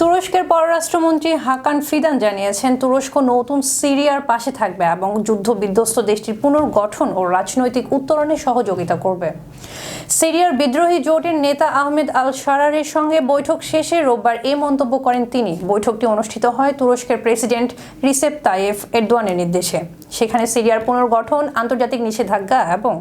তুরস্কের পররাষ্ট্রমন্ত্রী হাকান ফিদান জানিয়েছেন, তুরস্ক নতুন সিরিয়ার পাশে থাকবে এবং যুদ্ধ বিধ্বস্ত দেশটির পুনর্গঠন ও রাজনৈতিক উত্তরণে সহযোগিতা করবে। সিরিয়ার বিদ্রোহী জোটের নেতা আহমেদ আল সারারের সঙ্গে বৈঠক শেষে রোববার এ মন্তব্য করেন তিনি। বৈঠকটি অনুষ্ঠিত হয় তুরস্কের প্রেসিডেন্ট রিসেপ তাইয়েফ এরদোয়ানের নির্দেশে। সেখানে সিরিয়ার পুনর্গঠন, আন্তর্জাতিক নিষেধাজ্ঞা এবং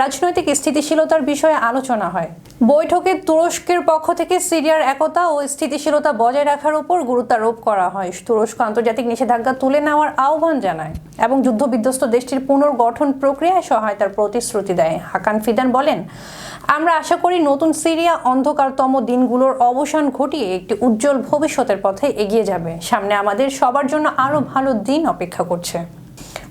রাজনৈতিক স্থিতিশীলতার বিষয়ে আলোচনা হয়। বৈঠকে তুরস্কের পক্ষ থেকে সিরিয়ার একতা ও স্থিতিশীলতা বজায় রাখার উপর গুরুত্বারোপ করা হয়। তুরস্ক আন্তর্জাতিক নিষেধাজ্ঞা তুলে নেওয়ার আহ্বান জানায় এবং যুদ্ধবিধ্বস্ত দেশটির পুনর্গঠন প্রক্রিয়ায় সহায়তার প্রতিশ্রুতি দেয়। হাকান ফিদান বলেন, আমরা আশা করি নতুন সিরিয়া অন্ধকারতম দিনগুলোর অবসান ঘটিয়ে একটি উজ্জ্বল ভবিষ্যতের পথে এগিয়ে যাবে। সামনে আমাদের সবার জন্য আরও ভালো দিন অপেক্ষা করছে।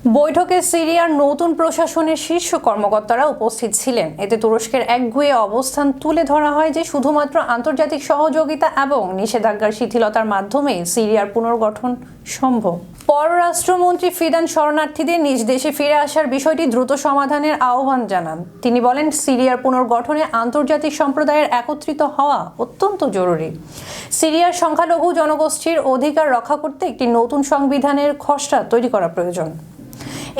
বৈঠকে সিরিয়ার নতুন প্রশাসনের শীর্ষ কর্মকর্তারা উপস্থিত ছিলেন। এতে তুরস্কের একগুয়ে অবস্থান তুলে ধরা হয় যে শুধুমাত্র আন্তর্জাতিক সহযোগিতা এবং নিষেধাজ্ঞার শিথিলতার মাধ্যমে সিরিয়ার পুনর্গঠন সম্ভব। পররাষ্ট্রমন্ত্রী ফিদান শরণার্থীদের নিজ দেশে ফিরে আসার বিষয়টি দ্রুত সমাধানের আহ্বান জানান। তিনি বলেন, সিরিয়ার পুনর্গঠনে আন্তর্জাতিক সম্প্রদায়ের একত্রিত হওয়া অত্যন্ত জরুরি। সিরিয়ার সংখ্যালঘু জনগোষ্ঠীর অধিকার রক্ষা করতে একটি নতুন সংবিধানের খসড়া তৈরি করা প্রয়োজন।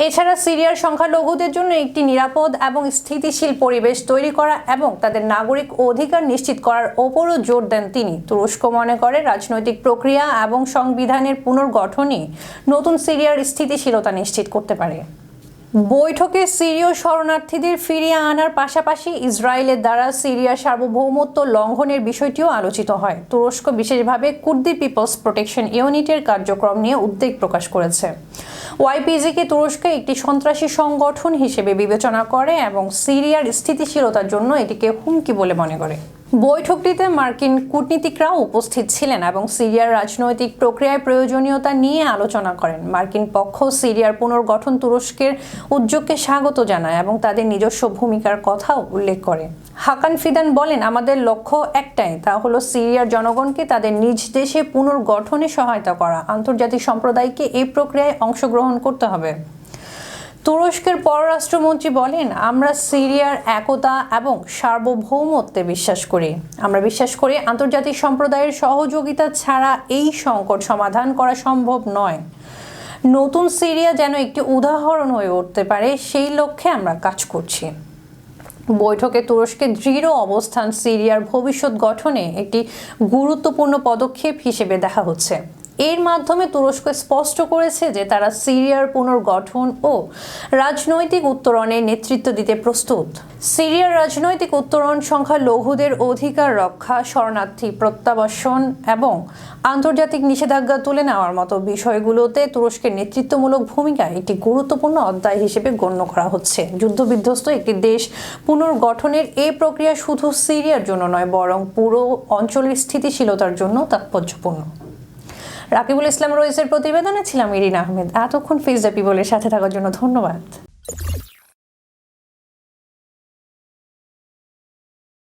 এছাড়া সিরিয়ার সংখ্যালঘুদের জন্য একটি নিরাপদ এবং স্থিতিশীল পরিবেশ তৈরি করা এবং তাদের নাগরিক অধিকার নিশ্চিত করার ওপরও জোর দেন তিনি। তুরস্ক মনে করে রাজনৈতিক প্রক্রিয়া এবং সংবিধানের পুনর্গঠনই নতুন সিরিয়ার স্থিতিশীলতা নিশ্চিত করতে পারে। বৈঠকে সিরীয় শরণার্থীদের ফিরিয়ে আনার পাশাপাশি ইসরায়েলের দ্বারা সিরিয়ার সার্বভৌমত্ব লঙ্ঘনের বিষয়টিও আলোচিত হয়। তুরস্ক বিশেষভাবে কুর্দি পিপলস প্রোটেকশন ইউনিটের কার্যক্রম নিয়ে উদ্বেগ প্রকাশ করেছে। ওয়াইপিজিকে তুরস্কে একটি সন্ত্রাসী সংগঠন হিসেবে বিবেচনা করে এবং সিরিয়ার স্থিতিশীলতার জন্য এটিকে হুমকি বলে মনে করে। বৈঠকটিতে মার্কিন কূটনীতিকরাও উপস্থিত ছিলেন এবং সিরিয়ার রাজনৈতিক প্রক্রিয়ায় প্রয়োজনীয়তা নিয়ে আলোচনা করেন। মার্কিন পক্ষ সিরিয়ার পুনর্গঠন তুরস্কের উদ্যোগকে স্বাগত জানায় এবং তাদের নিজস্ব ভূমিকার কথাও উল্লেখ করে। হাকান ফিদান বলেন, আমাদের লক্ষ্য একটাই, তা হলো সিরিয়ার জনগণকে তাদের নিজ দেশে পুনর্গঠনে সহায়তা করা। আন্তর্জাতিক সম্প্রদায়কে এই প্রক্রিয়ায় অংশগ্রহণ করতে হবে। তুরস্কের পররাষ্ট্রমন্ত্রী বলেন, আমরা সিরিয়ার একতা এবং সার্বভৌমত্বে বিশ্বাস করি। আমরা বিশ্বাস করি আন্তর্জাতিক সম্প্রদায়ের সহযোগিতা ছাড়া এই সংকট সমাধান করা সম্ভব নয়। নতুন সিরিয়া যেন একটি উদাহরণ হয়ে উঠতে পারে, সেই লক্ষ্যে আমরা কাজ করছি। বৈঠকে তুরস্কের দৃঢ় অবস্থান সিরিয়ার ভবিষ্যৎ গঠনে একটি গুরুত্বপূর্ণ পদক্ষেপ হিসেবে দেখা হচ্ছে। এর মাধ্যমে তুরস্ক স্পষ্ট করেছে যে তারা সিরিয়ার পুনর্গঠন ও রাজনৈতিক উত্তরণে নেতৃত্ব দিতে প্রস্তুত। সিরিয়ার রাজনৈতিক উত্তরণ সংখ্যা লঘুদের অধিকার রক্ষা, শরণার্থী প্রত্যাবাসন এবং আন্তর্জাতিক নিষেধাজ্ঞা তুলে নেওয়ার মতো বিষয়গুলোতে তুরস্কের নেতৃত্বমূলক ভূমিকা একটি গুরুত্বপূর্ণ অধ্যায় হিসেবে গণ্য করা হচ্ছে। যুদ্ধবিধ্বস্ত একটি দেশ পুনর্গঠনের এই প্রক্রিয়া শুধু সিরিয়ার জন্য নয়, বরং পুরো অঞ্চলের স্থিতিশীলতার জন্য তাৎপর্যপূর্ণ। রাকিবুল ইসলাম রইসের প্রতিবেদনে ছিলাম ইরিন আহমেদ। এতক্ষণ ফিজ দ্য বলে সাথে থাকার জন্য ধন্যবাদ।